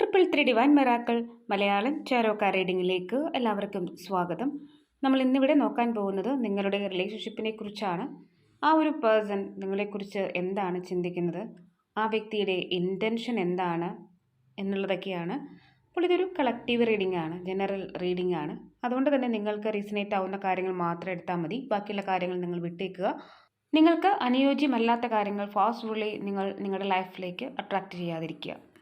Triple three divine മെറാക്കൾ Malayalam ചാരോക്ക റീഡിങ്ങിലേക്ക് എല്ലാവർക്കും സ്വാഗതം. നമ്മൾ ഇന്നിവിടെ നോക്കാൻ പോകുന്നത് നിങ്ങളുടെ റിലേഷൻഷിപ്പിനെ കുറിച്ചാണ്. ആ ഒരു പേഴ്സൺ നിങ്ങളെക്കുറിച്ച് എന്താണ് ചിന്തിക്കുന്നത്? ആ വ്യക്തിയുടെ ഇന്റൻഷൻ എന്താണ് എന്നുള്ളതൊക്കെയാണ്. അപ്പോൾ ഇതൊരു കളക്റ്റീവ് റീഡിംഗ് ആണ് ജനറൽ റീഡിംഗ് ആണ്. അതുകൊണ്ട് തന്നെ നിങ്ങൾക്ക് റീസണേറ്റ് ആവുന്ന കാര്യങ്ങൾ മാത്രം എടുത്താൽ മതി. ബാക്കിയുള്ള കാര്യങ്ങൾ നിങ്ങൾ വിട്ടേക്കുക. നിങ്ങൾക്ക് അനുയോജ്യമല്ലാത്ത കാര്യങ്ങൾ ഫാസ്റ്റ്ഫുള്ളി നിങ്ങൾ നിങ്ങളുടെ ലൈഫിലേക്ക് അട്രാക്റ്റ് ചെയ്യാതിരിക്കുക.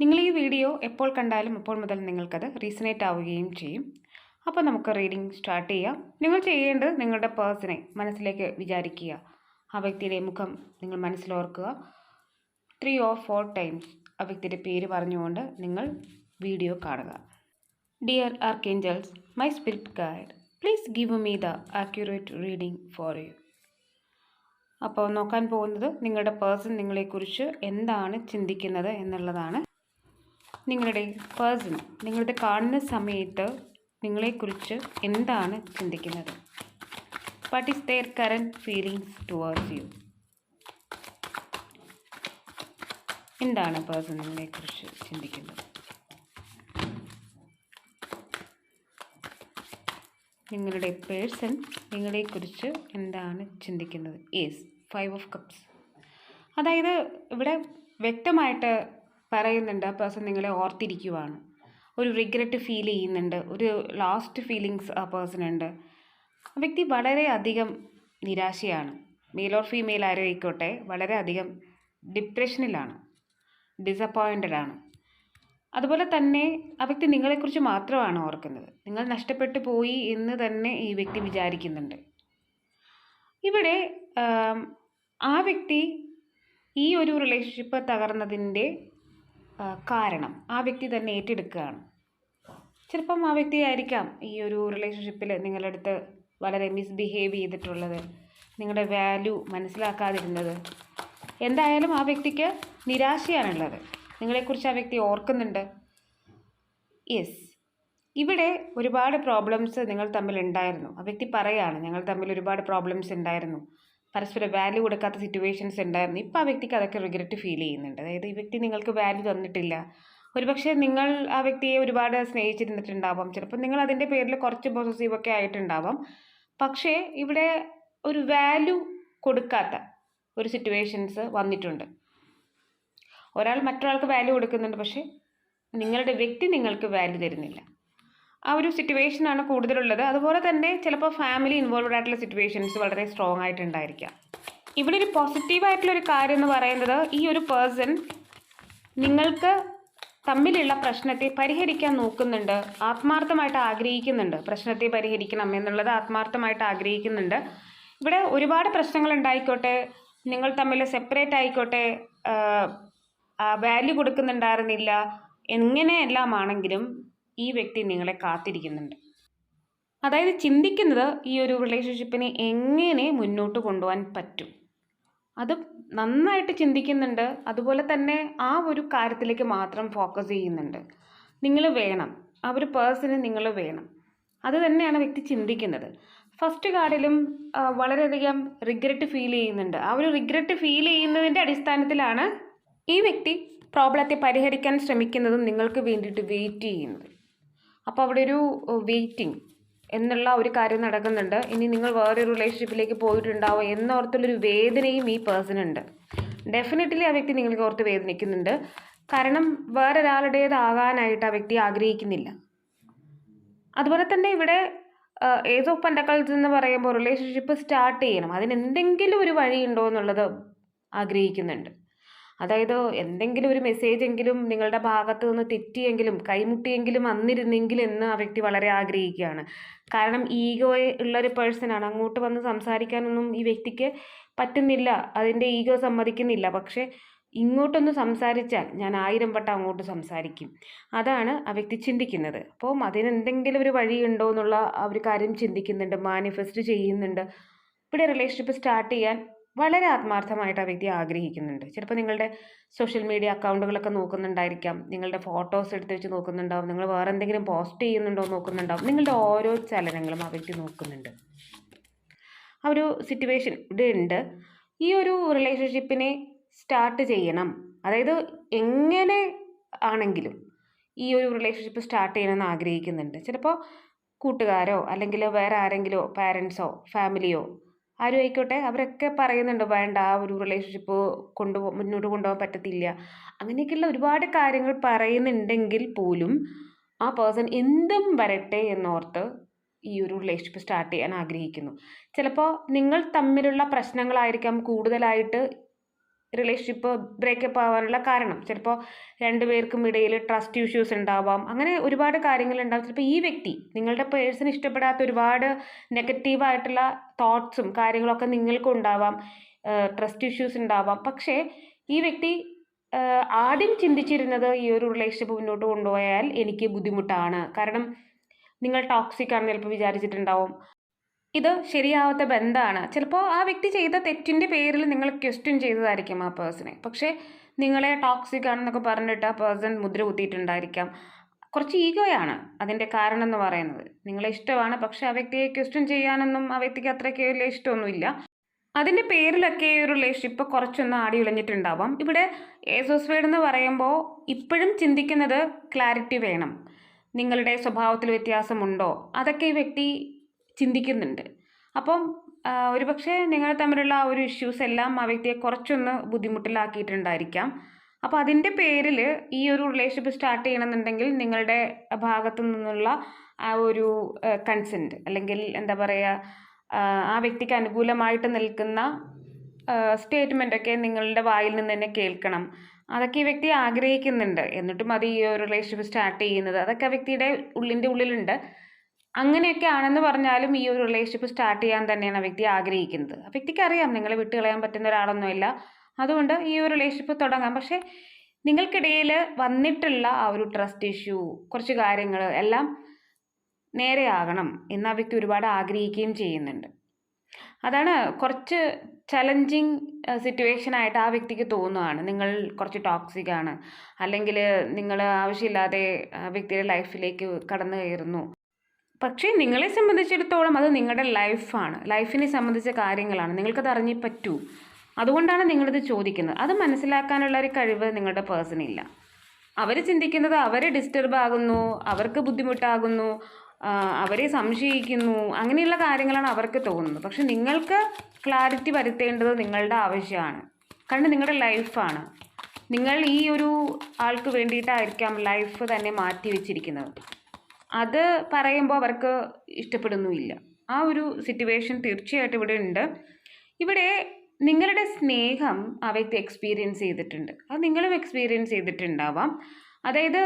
നിങ്ങൾ ഈ വീഡിയോ എപ്പോൾ കണ്ടാലും അപ്പോൾ മുതൽ നിങ്ങൾക്കത് റീസണേറ്റ് ആവുകയും ചെയ്യും. അപ്പോൾ നമുക്ക് റീഡിംഗ് സ്റ്റാർട്ട് ചെയ്യാം. നിങ്ങൾ ചെയ്യേണ്ടത് നിങ്ങളുടെ പേഴ്സണെ മനസ്സിലേക്ക് വിചാരിക്കുക. ആ വ്യക്തിയുടെ മുഖം നിങ്ങൾ മനസ്സിലോർക്കുക ത്രീ ഓർ ഫോർ ടൈംസ് ആ വ്യക്തിയുടെ പേര് പറഞ്ഞുകൊണ്ട് നിങ്ങൾ വീഡിയോ കാണുക. Dear archangels my spirit guide please give me the accurate reading for you അപ്പോൾ നോക്കാൻ പോകുന്നത് നിങ്ങളുടെ പേഴ്സൺ നിങ്ങളെക്കുറിച്ച് എന്താണ് ചിന്തിക്കുന്നത് എന്നുള്ളതാണ്. നിങ്ങളുടെ പേഴ്സൺ നിങ്ങളുടെ കാണുന്ന സമയത്ത് നിങ്ങളെക്കുറിച്ച് എന്താണ് ചിന്തിക്കുന്നത്? What is there current feelings towards you എന്താണ് പേഴ്സൺ നിങ്ങളെക്കുറിച്ച് ചിന്തിക്കുന്നത്? നിങ്ങളുടെ പേഴ്സൺ നിങ്ങളെക്കുറിച്ച് എന്താണ് ചിന്തിക്കുന്നത്? യെസ് ഫൈവ് ഓഫ് കപ്സ് അതായത് ഇവിടെ വ്യക്തമായിട്ട് പറയുന്നുണ്ട് ആ പേഴ്സൺ നിങ്ങളെ ഓർത്തിരിക്കുവാണ്. ഒരു റിഗ്രറ്റ് ഫീൽ ചെയ്യുന്നുണ്ട്. ഒരു ലാസ്റ്റ് ഫീലിങ്സ് ആ പേഴ്സണുണ്ട് ആ വ്യക്തി വളരെയധികം നിരാശയാണ്. മെയിൽ ഓർ ഫീമെയിൽ ആരും ആയിക്കോട്ടെ വളരെയധികം ഡിപ്രഷനിലാണ് ഡിസപ്പോയിന്റഡ് ആണ് അതുപോലെ തന്നെ ആ വ്യക്തി നിങ്ങളെക്കുറിച്ച് മാത്രമാണ് ഓർക്കുന്നത്. നിങ്ങൾ നഷ്ടപ്പെട്ടു പോയി എന്ന് തന്നെ ഈ വ്യക്തി വിചാരിക്കുന്നുണ്ട്. ഇവിടെ ആ വ്യക്തി ഈ ഒരു റിലേഷൻഷിപ്പ് തകർന്നതിന്റെ കാരണം ആ വ്യക്തി തന്നെ ഏറ്റെടുക്കുകയാണ്. ചിലപ്പം ആ വ്യക്തി ആയിരിക്കാം ഈ ഒരു റിലേഷൻഷിപ്പിൽ നിങ്ങളുടെ അടുത്ത് വളരെ മിസ്ബിഹേവ് ചെയ്തിട്ടുള്ളത് നിങ്ങളുടെ വാല്യൂ മനസ്സിലാക്കാതിരുന്നത്. എന്തായാലും ആ വ്യക്തിക്ക് നിരാശയാണുള്ളത്. നിങ്ങളെക്കുറിച്ച് ആ വ്യക്തി ഓർക്കുന്നുണ്ട്. യെസ് ഇവിടെ ഒരുപാട് പ്രോബ്ലംസ് നിങ്ങൾ തമ്മിൽ ഉണ്ടായിരുന്നു ആ വ്യക്തി പറയാണ് ഞങ്ങൾ തമ്മിൽ ഒരുപാട് പ്രോബ്ലംസ് ഉണ്ടായിരുന്നു. പരസ്പരം വാല്യൂ കൊടുക്കാത്ത സിറ്റുവേഷൻസ് ഉണ്ടായിരുന്നു. ഇപ്പോൾ ആ വ്യക്തിക്ക് അതൊക്കെ റിഗ്രറ്റ് ഫീൽ ചെയ്യുന്നുണ്ട്. അതായത് ഈ വ്യക്തി നിങ്ങൾക്ക് വാല്യൂ തന്നിട്ടില്ല. ഒരുപക്ഷെ നിങ്ങൾ ആ വ്യക്തിയെ ഒരുപാട് സ്നേഹിച്ചിരുന്നിട്ടുണ്ടാവാം. ചിലപ്പോൾ നിങ്ങൾ അതിന്റെ പേരിൽ കുറച്ച് പോസിറ്റീവ് ഒക്കെ ആയിട്ടുണ്ടാവാം. പക്ഷേ ഇവിടെ ഒരു വാല്യൂ കൊടുക്കാത്ത ഒരു സിറ്റുവേഷൻസ് വന്നിട്ടുണ്ട്. ഒരാൾ മറ്റൊരാൾക്ക് വാല്യൂ കൊടുക്കുന്നുണ്ട്. പക്ഷേ നിങ്ങളുടെ വ്യക്തി നിങ്ങൾക്ക് വാല്യൂ തരുന്നില്ല. ആ ഒരു സിറ്റുവേഷനാണ് കൂടുതലുള്ളത്. അതുപോലെ തന്നെ ചിലപ്പോൾ ഫാമിലി ഇൻവോൾവ്ഡ് ആയിട്ടുള്ള സിറ്റുവേഷൻസ് വളരെ സ്ട്രോങ് ആയിട്ടുണ്ടായിരിക്കാം. ഇവിടെ ഒരു പോസിറ്റീവായിട്ടുള്ള ഒരു കാര്യം എന്ന് പറയുന്നത് ഈ ഒരു പേഴ്സൺ നിങ്ങൾക്ക് തമ്മിലുള്ള പ്രശ്നത്തെ പരിഹരിക്കാൻ നോക്കുന്നുണ്ട് ആത്മാർത്ഥമായിട്ട് ആഗ്രഹിക്കുന്നുണ്ട്. പ്രശ്നത്തെ പരിഹരിക്കണം എന്നുള്ളത് ആത്മാർത്ഥമായിട്ട് ആഗ്രഹിക്കുന്നുണ്ട്. ഇവിടെ ഒരുപാട് പ്രശ്നങ്ങൾ ഉണ്ടായിക്കോട്ടെ നിങ്ങൾ തമ്മിൽ സെപ്പറേറ്റ് ആയിക്കോട്ടെ വാല്യൂ കൊടുക്കുന്നുണ്ടായിരുന്നില്ല എങ്ങനെയെല്ലാം ആണെങ്കിലും ഈ വ്യക്തി നിങ്ങളെ കാത്തിരിക്കുന്നുണ്ട്. അതായത് ചിന്തിക്കുന്നത് ഈ ഒരു റിലേഷൻഷിപ്പിനെ എങ്ങനെ മുന്നോട്ട് കൊണ്ടുപോകാൻ പറ്റും. അത് നന്നായിട്ട് ചിന്തിക്കുന്നുണ്ട്. അതുപോലെ തന്നെ ആ ഒരു കാര്യത്തിലേക്ക് മാത്രം ഫോക്കസ് ചെയ്യുന്നുണ്ട്. നിങ്ങൾ വേണം. ആ ഒരു പേഴ്സണ് നിങ്ങൾ വേണം. അത് തന്നെയാണ് വ്യക്തി ചിന്തിക്കുന്നത്. ഫസ്റ്റ് കാർഡിലും വളരെയധികം റിഗ്രറ്റ് ഫീൽ ചെയ്യുന്നുണ്ട്. ആ ഒരു റിഗ്രറ്റ് ഫീൽ ചെയ്യുന്നതിന്റെ അടിസ്ഥാനത്തിലാണ് ഈ വ്യക്തി പ്രോബ്ലത്തെ പരിഹരിക്കാൻ ശ്രമിക്കുന്നതും നിങ്ങൾക്ക് വേണ്ടിയിട്ട് വെയിറ്റ് ചെയ്യുന്നത്. അപ്പോൾ അവിടെ ഒരു വെയിറ്റിംഗ് എന്നുള്ള ഒരു കാര്യം നടക്കുന്നുണ്ട്. ഇനി നിങ്ങൾ വേറൊരു റിലേഷൻഷിപ്പിലേക്ക് പോയിട്ടുണ്ടാവും എന്നോർത്തുള്ളൊരു വേദനയും ഈ പേഴ്സൺ ഉണ്ട്. ഡെഫിനറ്റ്ലി ആ വ്യക്തി നിങ്ങൾക്ക് ഓർത്ത് വേദനിക്കുന്നുണ്ട്. കാരണം വേറൊരാളുടേതാകാനായിട്ട് ആ വ്യക്തി ആഗ്രഹിക്കുന്നില്ല. അതുപോലെ തന്നെ ഇവിടെ ഏസ് ഓഫ് പെൻഡക്കൾസ് എന്ന് പറയുമ്പോൾ റിലേഷൻഷിപ്പ് സ്റ്റാർട്ട് ചെയ്യണം. അതിന് എന്തെങ്കിലും ഒരു വഴിയുണ്ടോ എന്നുള്ളത് ആഗ്രഹിക്കുന്നുണ്ട്. അതായത് എന്തെങ്കിലും ഒരു മെസ്സേജ് എങ്കിലും നിങ്ങളുടെ ഭാഗത്ത് നിന്ന് തെറ്റിയെങ്കിലും കൈമുട്ടിയെങ്കിലും വന്നിരുന്നെങ്കിൽ എന്ന് ആ വ്യക്തി വളരെ ആഗ്രഹിക്കുകയാണ്. കാരണം ഈഗോ ഉള്ള ഒരു പേഴ്സണാണ് അങ്ങോട്ട് വന്ന് സംസാരിക്കാനൊന്നും ഈ വ്യക്തിക്ക് പറ്റുന്നില്ല. അതിന്റെ ഈഗോ സമ്മതിക്കുന്നില്ല. പക്ഷേ ഇങ്ങോട്ടൊന്ന് സംസാരിച്ചാൽ ഞാൻ ആയിരം വട്ടം അങ്ങോട്ട് സംസാരിക്കും. അതാണ് ആ വ്യക്തി ചിന്തിക്കുന്നത്. അപ്പോൾ അതിനെന്തെങ്കിലും ഒരു വഴിയുണ്ടോ എന്നുള്ള ആ ഒരു കാര്യം ചിന്തിക്കുന്നുണ്ട് മാനിഫെസ്റ്റ് ചെയ്യുന്നുണ്ട്. ഇവിടെ റിലേഷൻഷിപ്പ് സ്റ്റാർട്ട് ചെയ്യാൻ വളരെ ആത്മാർത്ഥമായിട്ട് ആ വ്യക്തി ആഗ്രഹിക്കുന്നുണ്ട്. ചിലപ്പോൾ നിങ്ങളുടെ സോഷ്യൽ മീഡിയ അക്കൗണ്ടുകളൊക്കെ നോക്കുന്നുണ്ടായിരിക്കാം. നിങ്ങളുടെ ഫോട്ടോസ് എടുത്ത് വെച്ച് നോക്കുന്നുണ്ടാവും. നിങ്ങൾ വേറെ എന്തെങ്കിലും പോസ്റ്റ് ചെയ്യുന്നുണ്ടോ നോക്കുന്നുണ്ടാവും. നിങ്ങളുടെ ഓരോ ചലനങ്ങളും ആ വ്യക്തി നോക്കുന്നുണ്ട്. ആ ഒരു സിറ്റുവേഷൻ ഇവിടെ ഉണ്ട്. ഈ ഒരു റിലേഷൻഷിപ്പിനെ സ്റ്റാർട്ട് ചെയ്യണം. അതായത് എങ്ങനെ ആണെങ്കിലും ഈ ഒരു റിലേഷൻഷിപ്പ് സ്റ്റാർട്ട് ചെയ്യണമെന്ന് ആഗ്രഹിക്കുന്നുണ്ട്. ചിലപ്പോൾ കൂട്ടുകാരോ അല്ലെങ്കിൽ വേറെ ആരെങ്കിലോ പാരൻസോ ഫാമിലിയോ ആരും ആയിക്കോട്ടെ അവരൊക്കെ പറയുന്നുണ്ട് വേണ്ട ആ ഒരു റിലേഷൻഷിപ്പ് കൊണ്ട് മുന്നോട്ട് കൊണ്ടുപോകാൻ പറ്റത്തില്ല. അങ്ങനെയൊക്കെയുള്ള ഒരുപാട് കാര്യങ്ങൾ പറയുന്നുണ്ടെങ്കിൽ പോലും ആ പേഴ്സൺ എന്തും വരട്ടെ എന്നോർത്ത് ഈ ഒരു റിലേഷൻഷിപ്പ് സ്റ്റാർട്ട് ചെയ്യാൻ ആഗ്രഹിക്കുന്നു. ചിലപ്പോൾ നിങ്ങൾ തമ്മിലുള്ള പ്രശ്നങ്ങളായിരിക്കാം കൂടുതലായിട്ട് റിലേഷൻഷിപ്പ് ബ്രേക്കപ്പ് ആവാനുള്ള കാരണം. ചിലപ്പോൾ രണ്ടുപേർക്കും ഇടയിൽ ട്രസ്റ്റ് ഇഷ്യൂസ് ഉണ്ടാവാം. അങ്ങനെ ഒരുപാട് കാര്യങ്ങൾ ഉണ്ടാവും. ചിലപ്പോൾ ഈ വ്യക്തി നിങ്ങളുടെ പേഴ്സൺ ഇഷ്ടപ്പെടാത്ത ഒരുപാട് നെഗറ്റീവായിട്ടുള്ള തോട്ട്സും കാര്യങ്ങളൊക്കെ നിങ്ങൾക്കും ഉണ്ടാവാം. ട്രസ്റ്റ് ഇഷ്യൂസ് ഉണ്ടാവാം. പക്ഷേ ഈ വ്യക്തി ആദ്യം ചിന്തിച്ചിരുന്നത് ഈ ഒരു റിലേഷൻഷിപ്പ് മുന്നോട്ട് കൊണ്ടുപോയാൽ എനിക്ക് ബുദ്ധിമുട്ടാണ്. കാരണം നിങ്ങൾ ടോക്സിക് ആണെന്ന് ചിലപ്പോൾ വിചാരിച്ചിട്ടുണ്ടാവും. ഇത് ശരിയാവാത്ത ബന്ധമാണ്. ചിലപ്പോൾ ആ വ്യക്തി ചെയ്ത തെറ്റിന്റെ പേരിൽ നിങ്ങൾ ക്വസ്റ്റ്യൻ ചെയ്തതായിരിക്കും ആ പേഴ്സണെ പക്ഷേ നിങ്ങളെ ടോക്സിക് ആണെന്നൊക്കെ പറഞ്ഞിട്ട് ആ പേഴ്സൺ മുദ്ര കുത്തിയിട്ടുണ്ടായിരിക്കാം. കുറച്ച് ഈഗോയാണ് അതിന്റെ കാരണം എന്ന് പറയുന്നത്. നിങ്ങളെ ഇഷ്ടമാണ് പക്ഷേ ആ വ്യക്തിയെ ക്വസ്റ്റ്യൻ ചെയ്യാനൊന്നും ആ വ്യക്തിക്ക് അത്രയ്ക്ക് വലിയ ഇഷ്ടമൊന്നുമില്ല. അതിന്റെ പേരിലൊക്കെ ഈ റിലേഷൻഷിപ്പ് കുറച്ചൊന്ന് ആടി ഉലഞ്ഞിട്ടുണ്ടാവാം ഇവിടെ ഏസോസ്വേഡ് എന്ന് പറയുമ്പോൾ ഇപ്പോഴും ചിന്തിക്കുന്നത് ക്ലാരിറ്റി വേണം. നിങ്ങളുടെ സ്വഭാവത്തിൽ വ്യത്യാസമുണ്ടോ? അതൊക്കെ ഈ വ്യക്തി ചിന്തിക്കുന്നുണ്ട്. അപ്പം ഒരുപക്ഷെ നിങ്ങൾ തമ്മിലുള്ള ആ ഒരു ഇഷ്യൂസ് എല്ലാം ആ വ്യക്തിയെ കുറച്ചൊന്ന് ബുദ്ധിമുട്ടിലാക്കിയിട്ടുണ്ടായിരിക്കാം. അപ്പോൾ അതിന്റെ പേരിൽ ഈ ഒരു റിലേഷൻഷിപ്പ് സ്റ്റാർട്ട് ചെയ്യണമെന്നുണ്ടെങ്കിൽ നിങ്ങളുടെ ഭാഗത്തു നിന്നുള്ള ആ ഒരു കൺസെന്റ് അല്ലെങ്കിൽ എന്താ പറയുക ആ, വ്യക്തിക്ക് അനുകൂലമായിട്ട് നിൽക്കുന്ന സ്റ്റേറ്റ്മെന്റ് ഒക്കെ നിങ്ങളുടെ വായിൽ നിന്ന് തന്നെ കേൾക്കണം. അതൊക്കെ ഈ വ്യക്തി ആഗ്രഹിക്കുന്നുണ്ട്. എന്നിട്ടും അത് ഈ ഒരു റിലേഷൻഷിപ്പ് സ്റ്റാർട്ട് ചെയ്യുന്നത്. അതൊക്കെ ആ വ്യക്തിയുടെ ഉള്ളിന്റെ ഉള്ളിലുണ്ട്. അങ്ങനെയൊക്കെ ആണെന്ന് പറഞ്ഞാലും ഈ ഒരു റിലേഷൻഷിപ്പ് സ്റ്റാർട്ട് ചെയ്യാൻ തന്നെയാണ് ആ വ്യക്തി ആഗ്രഹിക്കുന്നത്. ആ വ്യക്തിക്ക് അറിയാം നിങ്ങളെ വിട്ട് കളയാൻ പറ്റുന്ന ഒരാളൊന്നുമില്ല. അതുകൊണ്ട് ഈ ഒരു റിലേഷൻഷിപ്പ് തുടങ്ങാം. പക്ഷേ നിങ്ങൾക്കിടയിൽ വന്നിട്ടുള്ള ആ ഒരു ട്രസ്റ്റ് ഇഷ്യൂ കുറച്ച് കാര്യങ്ങൾ എല്ലാം നേരെയാകണം എന്ന് ആ വ്യക്തി ഒരുപാട് ആഗ്രഹിക്കുകയും ചെയ്യുന്നുണ്ട്. അതാണ് കുറച്ച് ചലഞ്ചിങ് സിറ്റുവേഷൻ ആയിട്ട് ആ വ്യക്തിക്ക് തോന്നുകയാണ് നിങ്ങൾ കുറച്ച് ടോക്സിക് ആണ്. അല്ലെങ്കിൽ നിങ്ങൾ ആവശ്യമില്ലാതെ ആ വ്യക്തിയുടെ ലൈഫിലേക്ക് കടന്നു കയറുന്നു. പക്ഷേ നിങ്ങളെ സംബന്ധിച്ചിടത്തോളം അത് നിങ്ങളുടെ ലൈഫാണ്. ലൈഫിനെ സംബന്ധിച്ച കാര്യങ്ങളാണ്. നിങ്ങൾക്കത് അറിഞ്ഞേ പറ്റൂ. അതുകൊണ്ടാണ് നിങ്ങളിത് ചോദിക്കുന്നത്. അത് മനസ്സിലാക്കാനുള്ള ഒരു കഴിവ് നിങ്ങളുടെ പേഴ്സണില്ല അവർ ചിന്തിക്കുന്നത് അവരെ ഡിസ്റ്റർബ് ആകുന്നു അവർക്ക് ബുദ്ധിമുട്ടാകുന്നു അവരെ സംശയിക്കുന്നു അങ്ങനെയുള്ള കാര്യങ്ങളാണ് അവർക്ക് തോന്നുന്നത്. പക്ഷെ നിങ്ങൾക്ക് ക്ലാരിറ്റി വരുത്തേണ്ടത് നിങ്ങളുടെ ആവശ്യമാണ്. കാരണം നിങ്ങളുടെ ലൈഫാണ്. നിങ്ങൾ ഈ ഒരു ആൾക്ക് വേണ്ടിയിട്ടായിരിക്കാം ലൈഫ് തന്നെ മാറ്റി വെച്ചിരിക്കുന്നത്. അത് പറയുമ്പോൾ അവർക്ക് ഇഷ്ടപ്പെടുന്നുമില്ല. ആ ഒരു സിറ്റുവേഷൻ തീർച്ചയായിട്ടും ഇവിടെ ഉണ്ട്. ഇവിടെ നിങ്ങളുടെ സ്നേഹം ആ വ്യക്തി എക്സ്പീരിയൻസ് ചെയ്തിട്ടുണ്ട്. അത് നിങ്ങളും എക്സ്പീരിയൻസ് ചെയ്തിട്ടുണ്ടാവാം. അതായത്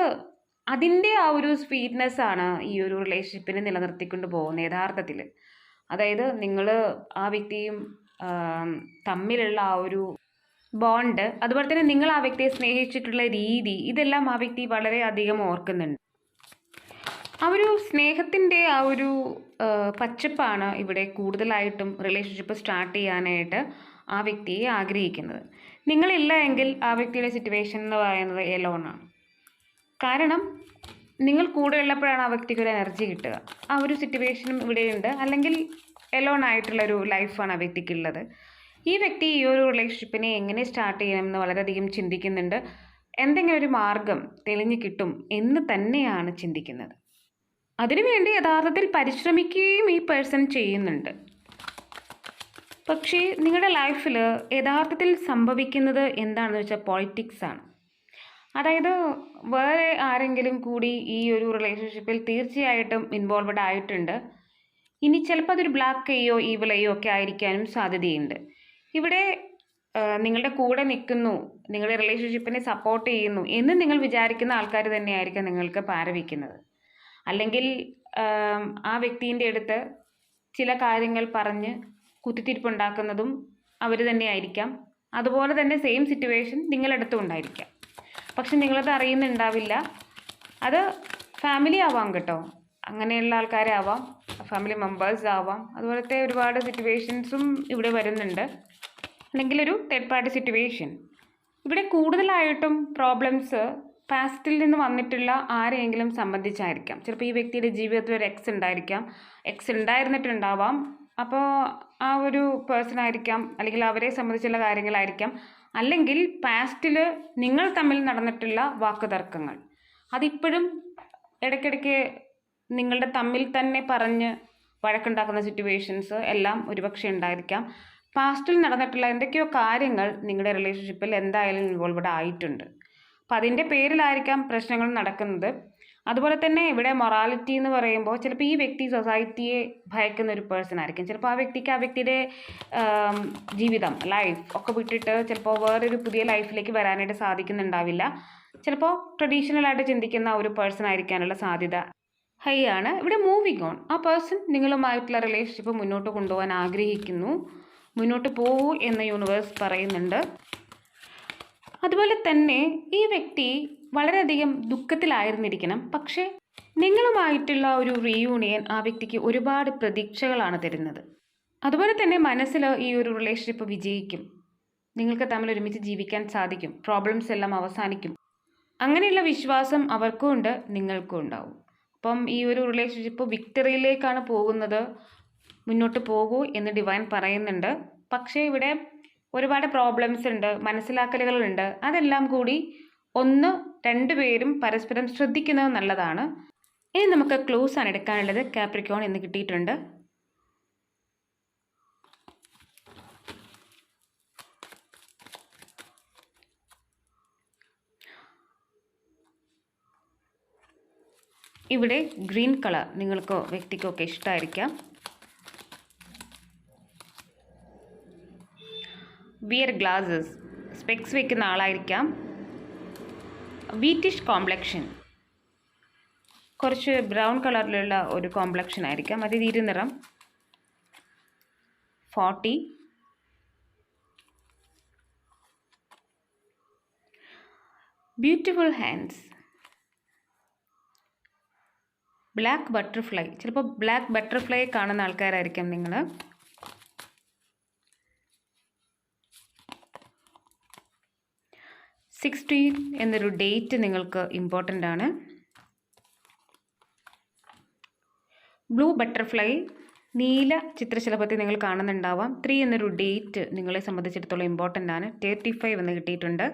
അതിന്റെ ആ ഒരു സ്വീറ്റ്നെസ് ആണ് ഈ ഒരു റിലേഷൻഷിപ്പിനെ നിലനിർത്തിക്കൊണ്ട് പോകുന്നത് യഥാർത്ഥത്തിൽ. അതായത് നിങ്ങൾ ആ വ്യക്തിയും തമ്മിലുള്ള ആ ഒരു ബോണ്ട് അതുപോലെ തന്നെ നിങ്ങൾ ആ വ്യക്തിയെ സ്നേഹിച്ചിട്ടുള്ള രീതി ഇതെല്ലാം ആ വ്യക്തി വളരെയധികം ഓർക്കുന്നുണ്ട്. ആ ഒരു സ്നേഹത്തിന്റെ ആ ഒരു പച്ചപ്പാണ് ഇവിടെ കൂടുതലായിട്ടും റിലേഷൻഷിപ്പ് സ്റ്റാർട്ട് ചെയ്യാനായിട്ട് ആ വ്യക്തിയെ ആഗ്രഹിക്കുന്നത്. നിങ്ങളില്ല എങ്കിൽ ആ വ്യക്തിയുടെ സിറ്റുവേഷൻ എന്ന് പറയുന്നത് എലോണാണ് കാരണം നിങ്ങൾ കൂടെ ഉള്ളപ്പോഴാണ് ആ വ്യക്തിക്ക് ഒരു എനർജി കിട്ടുക. ആ ഒരു സിറ്റുവേഷനും ഇവിടെയുണ്ട്. അല്ലെങ്കിൽ എലോൺ ആയിട്ടുള്ളൊരു ലൈഫാണ് ആ വ്യക്തിക്കുള്ളത്. ഈ വ്യക്തി ഈ ഒരു റിലേഷൻഷിപ്പിനെ എങ്ങനെ സ്റ്റാർട്ട് ചെയ്യണമെന്ന് വളരെയധികം ചിന്തിക്കുന്നുണ്ട്. എന്തെങ്കിലും ഒരു മാർഗം തെളിഞ്ഞു കിട്ടും എന്ന് തന്നെയാണ് ചിന്തിക്കുന്നത്. അതിനുവേണ്ടി യഥാർത്ഥത്തിൽ പരിശ്രമിക്കുകയും ഈ പേഴ്സൺ ചെയ്യുന്നുണ്ട്. പക്ഷേ നിങ്ങളുടെ ലൈഫിൽ യഥാർത്ഥത്തിൽ സംഭവിക്കുന്നത് എന്താണെന്ന് വെച്ചാൽ പോളിറ്റിക്സാണ് അതായത് വേറെ ആരെങ്കിലും കൂടി ഈ ഒരു റിലേഷൻഷിപ്പിൽ തീർച്ചയായിട്ടും ഇൻവോൾവഡ് ആയിട്ടുണ്ട്. ഇനി ചിലപ്പോൾ അതൊരു ബ്ലാക്ക് കൈയോ ഈവിളയോ ഒക്കെ ആയിരിക്കാനും സാധ്യതയുണ്ട്. ഇവിടെ നിങ്ങളുടെ കൂടെ നിൽക്കുന്നു നിങ്ങളുടെ റിലേഷൻഷിപ്പിനെ സപ്പോർട്ട് ചെയ്യുന്നു എന്ന് നിങ്ങൾ വിചാരിക്കുന്ന ആൾക്കാർ തന്നെയായിരിക്കും നിങ്ങൾക്ക് പാരവയ്ക്കുന്നത് അല്ലെങ്കിൽ ആ വ്യക്തിന്റെ അടുത്ത് ചില കാര്യങ്ങൾ പറഞ്ഞ് കുത്തിത്തിരിപ്പുണ്ടാക്കുന്നതും അവർ തന്നെയായിരിക്കാം അതുപോലെ തന്നെ സെയിം സിറ്റുവേഷൻ നിങ്ങളടുത്തും ഉണ്ടായിരിക്കാം. പക്ഷെ നിങ്ങളത് അറിയുന്നുണ്ടാവില്ല. അത് ഫാമിലി ആവാം കേട്ടോ. അങ്ങനെയുള്ള ആൾക്കാരെ ആവാം. ഫാമിലി മെമ്പേഴ്സ് ആവാം. അതുപോലത്തെ ഒരുപാട് സിറ്റുവേഷൻസും ഇവിടെ വരുന്നുണ്ട്. അല്ലെങ്കിൽ ഒരു തേർഡ് പാർട്ടി സിറ്റുവേഷൻ ഇവിടെ കൂടുതലായിട്ടും പ്രോബ്ലംസ് പാസ്റ്റിൽ നിന്ന് വന്നിട്ടുള്ള ആരെയെങ്കിലും സംബന്ധിച്ചായിരിക്കാം. ചിലപ്പോൾ ഈ വ്യക്തിയുടെ ജീവിതത്തിൽ ഒരു എക്സ് ഉണ്ടായിരിക്കാം. എക്സ് ഉണ്ടായിരുന്നിട്ടുണ്ടാവാം. അപ്പോൾ ആ ഒരു പേഴ്സൺ ആയിരിക്കാം. അല്ലെങ്കിൽ അവരെ സംബന്ധിച്ചുള്ള കാര്യങ്ങളായിരിക്കാം. അല്ലെങ്കിൽ പാസ്റ്റിൽ നിങ്ങൾ തമ്മിൽ നടന്നിട്ടുള്ള വാക്ക് വാക്കുതർക്കങ്ങൾ. അതിപ്പോഴും ഇടയ്ക്കിടയ്ക്ക് നിങ്ങളുടെ തമ്മിൽ തന്നെ പറഞ്ഞ് വഴക്കുണ്ടാക്കുന്ന സിറ്റുവേഷൻസ് എല്ലാം ഒരുപക്ഷെ ഉണ്ടായിരിക്കാം. പാസ്റ്റിൽ നടന്നിട്ടുള്ള എന്തൊക്കെയോ കാര്യങ്ങൾ നിങ്ങളുടെ റിലേഷൻഷിപ്പിൽ എന്തായാലും ഇൻവോൾവഡ് ആയിട്ടുണ്ട്. അപ്പം അതിന്റെ പേരിലായിരിക്കാം പ്രശ്നങ്ങൾ നടക്കുന്നത്. അതുപോലെ തന്നെ ഇവിടെ മൊറാലിറ്റി എന്ന് പറയുമ്പോൾ ചിലപ്പോൾ ഈ വ്യക്തി സൊസൈറ്റിയെ ഭയക്കുന്ന ഒരു പേഴ്സൺ ആയിരിക്കും. ചിലപ്പോൾ ആ വ്യക്തിക്ക് ആ വ്യക്തിയുടെ ജീവിതം ലൈഫ് ഒക്കെ വിട്ടിട്ട് ചിലപ്പോൾ വേറൊരു പുതിയ ലൈഫിലേക്ക് വരാനായിട്ട് സാധിക്കുന്നുണ്ടാവില്ല. ചിലപ്പോൾ ട്രഡീഷണൽ ആയിട്ട് ചിന്തിക്കുന്ന ഒരു പേഴ്സൺ ആയിരിക്കാനുള്ള സാധ്യത ഹൈ ആണ്. ഇവിടെ മൂവിങ് ഓൺ ആ പേഴ്സൺ നിങ്ങളുമായിട്ടുള്ള റിലേഷൻഷിപ്പ് മുന്നോട്ട് കൊണ്ടുപോകാൻ ആഗ്രഹിക്കുന്നു. മുന്നോട്ട് പോകൂ എന്ന് യൂണിവേഴ്സ് പറയുന്നുണ്ട്. അതുപോലെ തന്നെ ഈ വ്യക്തി വളരെയധികം ദുഃഖത്തിലായിരുന്നിരിക്കണം. പക്ഷേ നിങ്ങളുമായിട്ടുള്ള ഒരു റീയൂണിയൻ ആ വ്യക്തിക്ക് ഒരുപാട് പ്രതീക്ഷകളാണ് തരുന്നത്. അതുപോലെ തന്നെ മനസ്സിൽ ഈ ഒരു റിലേഷൻഷിപ്പ് വിജയിക്കും. നിങ്ങൾക്ക് തമ്മിൽ ഒരുമിച്ച് ജീവിക്കാൻ സാധിക്കും. പ്രോബ്ലംസ് എല്ലാം അവസാനിക്കും. അങ്ങനെയുള്ള വിശ്വാസം അവർക്കും ഉണ്ട് നിങ്ങൾക്കും ഉണ്ടാവും. അപ്പം ഈ ഒരു റിലേഷൻഷിപ്പ് വിക്ടറിയിലേക്കാണ് പോകുന്നത്. മുന്നോട്ട് പോകൂ എന്ന് ഡിവൈൻ പറയുന്നുണ്ട്. പക്ഷേ ഇവിടെ ഒരുപാട് പ്രോബ്ലംസ് ഉണ്ട് മനസ്സിലാക്കലുകളുണ്ട്. അതെല്ലാം കൂടി ഒന്ന് രണ്ടുപേരും പരസ്പരം ശ്രദ്ധിക്കുന്നത് നല്ലതാണ്. ഇനി നമുക്ക് ക്ലോസ് ആണ് എടുക്കാനുള്ളത്. കാപ്രിക്കോൺ എന്ന് കിട്ടിയിട്ടുണ്ട്. ഇവിടെ ഗ്രീൻ കളർ നിങ്ങൾക്കോ വ്യക്തിക്കോ ഒക്കെ ഇഷ്ടമായിരിക്കാം വിയർ ഗ്ലാസസ് സ്പെക്സ് വെക്കുന്ന ആളായിരിക്കാം. വീറ്റിഷ് കോംപ്ലക്ഷൻ കുറച്ച് ബ്രൗൺ കളറിലുള്ള ഒരു കോംപ്ലക്ഷൻ ആയിരിക്കാം. അത് ഇരുനിറം forty beautiful hands black butterfly ചിലപ്പോൾ ബ്ലാക്ക് ബട്ടർഫ്ലൈ കാണുന്ന ആൾക്കാരായിരിക്കാം നിങ്ങൾ സിക്സ്റ്റീൻ എന്നൊരു ഡേറ്റ് നിങ്ങൾക്ക് ഇമ്പോർട്ടന്റ് ആണ്. ബ്ലൂ ബട്ടർഫ്ലൈ നീല ചിത്രശലഭത്തെ നിങ്ങൾ കാണുന്നുണ്ടാവാം. ത്രീ എന്നൊരു ഡേറ്റ് നിങ്ങളെ സംബന്ധിച്ചിടത്തോളം ഇമ്പോർട്ടന്റ് ആണ്. തേർട്ടി ഫൈവ് എന്ന് കിട്ടിയിട്ടുണ്ട്.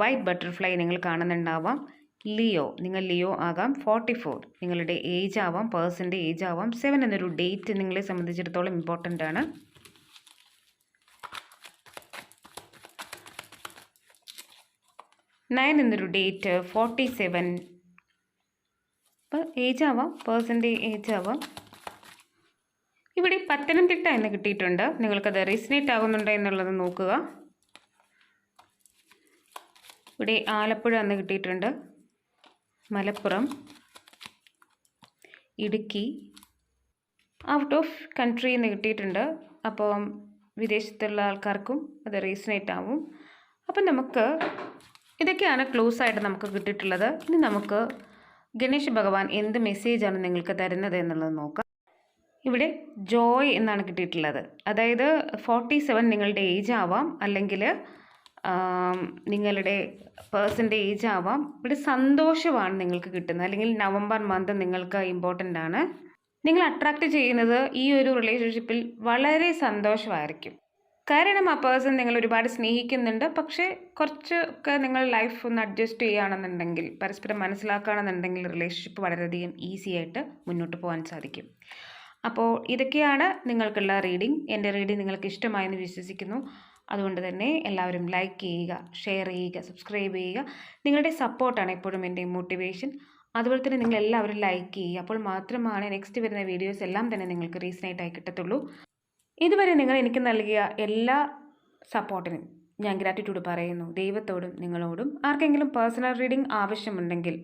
വൈറ്റ് ബട്ടർഫ്ലൈ നിങ്ങൾ കാണുന്നുണ്ടാവാം. ലിയോ നിങ്ങൾ ലിയോ ആകാം. ഫോർട്ടി ഫോർ നിങ്ങളുടെ ഏജ് ആവാം. പേഴ്സന്റെ ഏജ് ആവാം. സെവൻ എന്നൊരു ഡേറ്റ് നിങ്ങളെ സംബന്ധിച്ചിടത്തോളം ഇമ്പോർട്ടന്റ് ആണ്. നയൻ എന്നൊരു ഡേറ്റ് ഫോർട്ടി സെവൻ ഇപ്പം ഏജ് ആവാം പേഴ്സന്റെ ഏജ് ആവാം. ഇവിടെ പത്തനംതിട്ട എന്ന് കിട്ടിയിട്ടുണ്ട്. നിങ്ങൾക്കത് റെസിനേറ്റ് ആകുന്നുണ്ടോ എന്നുള്ളത് നോക്കുക. ഇവിടെ ആലപ്പുഴ എന്ന് കിട്ടിയിട്ടുണ്ട്. Malappuram Idukki out of country എന്ന് കിട്ടിയിട്ടുണ്ട്. അപ്പം വിദേശത്തുള്ള ആൾക്കാർക്കും അത് റീസണേറ്റ് ആവും. അപ്പം നമുക്ക് ഇതൊക്കെയാണ് ക്ലോസ് ആയിട്ട് നമുക്ക് കിട്ടിയിട്ടുള്ളത്. ഇനി നമുക്ക് ഗണേഷ് ഭഗവാൻ എന്ത് മെസ്സേജാണ് നിങ്ങൾക്ക് തരുന്നത് എന്നുള്ളത് നോക്കാം. ഇവിടെ ജോയ് എന്നാണ് കിട്ടിയിട്ടുള്ളത്. അതായത് ഫോർട്ടി സെവൻ നിങ്ങളുടെ ഏജ് ആവാം അല്ലെങ്കിൽ നിങ്ങളുടെ പേഴ്സന്റെ ഏജ് ആവാം. ഇവിടെ സന്തോഷമാണ് നിങ്ങൾക്ക് കിട്ടുന്നത്. അല്ലെങ്കിൽ നവംബർ മന്ത് നിങ്ങൾക്ക് ഇമ്പോർട്ടന്റ് ആണ്. നിങ്ങൾ അട്രാക്റ്റ് ചെയ്യുന്നത് ഈ ഒരു റിലേഷൻഷിപ്പിൽ വളരെ സന്തോഷമായിരിക്കും. കാരണം ആ പേഴ്സൺ നിങ്ങൾ ഒരുപാട് സ്നേഹിക്കുന്നുണ്ട്. പക്ഷേ കുറച്ചൊക്കെ നിങ്ങൾ ലൈഫ് ഒന്ന് അഡ്ജസ്റ്റ് ചെയ്യുകയാണെന്നുണ്ടെങ്കിൽ പരസ്പരം മനസ്സിലാക്കുകയാണെന്നുണ്ടെങ്കിൽ റിലേഷൻഷിപ്പ് വളരെയധികം ഈസി ആയിട്ട് മുന്നോട്ട് പോകാൻ സാധിക്കും. അപ്പോൾ ഇതൊക്കെയാണ് നിങ്ങൾക്കുള്ള റീഡിംഗ് എന്റെ റീഡിംഗ് നിങ്ങൾക്ക് ഇഷ്ടമായെന്ന് വിശ്വസിക്കുന്നു. അതുകൊണ്ട് തന്നെ എല്ലാവരും ലൈക്ക് ചെയ്യുക ഷെയർ ചെയ്യുക സബ്സ്ക്രൈബ് ചെയ്യുക. നിങ്ങളുടെ സപ്പോർട്ടാണ് എപ്പോഴും എന്റെ മോട്ടിവേഷൻ അതുപോലെ തന്നെ നിങ്ങൾ എല്ലാവരും ലൈക്ക് ചെയ്യുക. അപ്പോൾ മാത്രമാണ് നെക്സ്റ്റ് വരുന്ന വീഡിയോസ് എല്ലാം തന്നെ നിങ്ങൾക്ക് റീസണായിട്ടായി കിട്ടത്തുള്ളൂ. ഇതുവരെ നിങ്ങൾ എനിക്ക് നൽകിയ എല്ലാ സപ്പോർട്ടിനും ഞാൻ ഗ്രാറ്റിറ്റ്യൂഡ് പറയുന്നു. ദൈവത്തോടും നിങ്ങളോടും. ആർക്കെങ്കിലും പേഴ്സണൽ റീഡിംഗ് ആവശ്യമുണ്ടെങ്കിൽ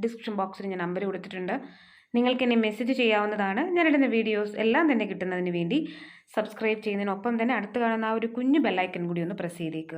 ഡിസ്ക്രിപ്ഷൻ ബോക്സിൽ ഞാൻ നമ്പർ കൊടുത്തിട്ടുണ്ട്. നിങ്ങൾക്ക് എന്നെ മെസ്സേജ് ചെയ്യാവുന്നതാണ്. ഞാനിടുന്ന വീഡിയോസ് എല്ലാം തന്നെ കിട്ടുന്നതിന് വേണ്ടി സബ്സ്ക്രൈബ് ചെയ്യുന്നതിനൊപ്പം തന്നെ അടുത്ത് കാണുന്ന ആ ഒരു കുഞ്ഞു ബെല്ലൈക്കൻ കൂടി ഒന്ന് പ്രസ് ചെയ്തേക്കുക